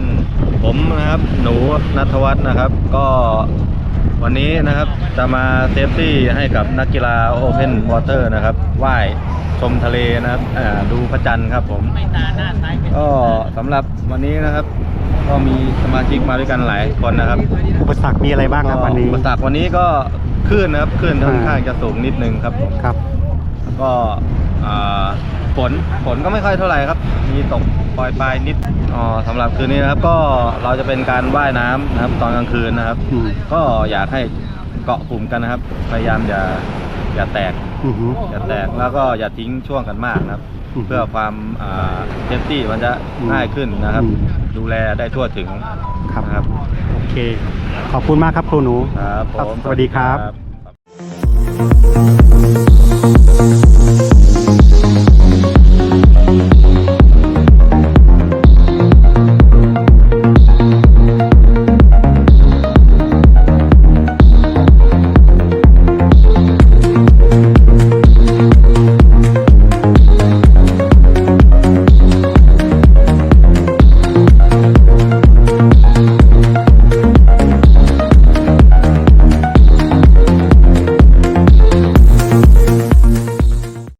นผมนะครับหนูนัทวัฒน์นะครับ ก็วันนี้นะครับจะมาเซฟตี้ให้กับนักกีฬาโอเพนวอเตอร์นะครับว่ายชมทะเลนะครับอ่าดูพระจันทร์ครับผมก็สำหรับวันนี้นะครับ ก็มีสมาชิกมาด้วยกันหลายคนนะครับอุปสรรคมีอะไรบ้างครับวันนี้อุปสรรควันนี้ก็คลื่นนะครับคลื่นค่อนข้างจะสูงนิดนึงครับผมครับ ก็อ่า ฝนฝนก็ไม่ค่อยเท่าไหร่ครับ มีตกปล่อยปลายนิดอ๋อสำหรับคืนนี้นะครับ ก็เราจะเป็นการว่ายน้ำนะครับ ตอนกลางคืนนะครับ อืม ก็อยากให้เกาะกลุ่มกันนะครับ พยายามอย่าอย่าแตก อือหือ อย่าแตกแล้วก็อย่าทิ้งช่วงกันมากนะครับ อืมเพื่อความเซฟตี้มันจะง่ายขึ้นนะครับ อืม ดูแลได้ทั่วถึงครับ นะครับโอเค ขอบคุณมากครับครูหนู ครับผม สวัสดีครับครับ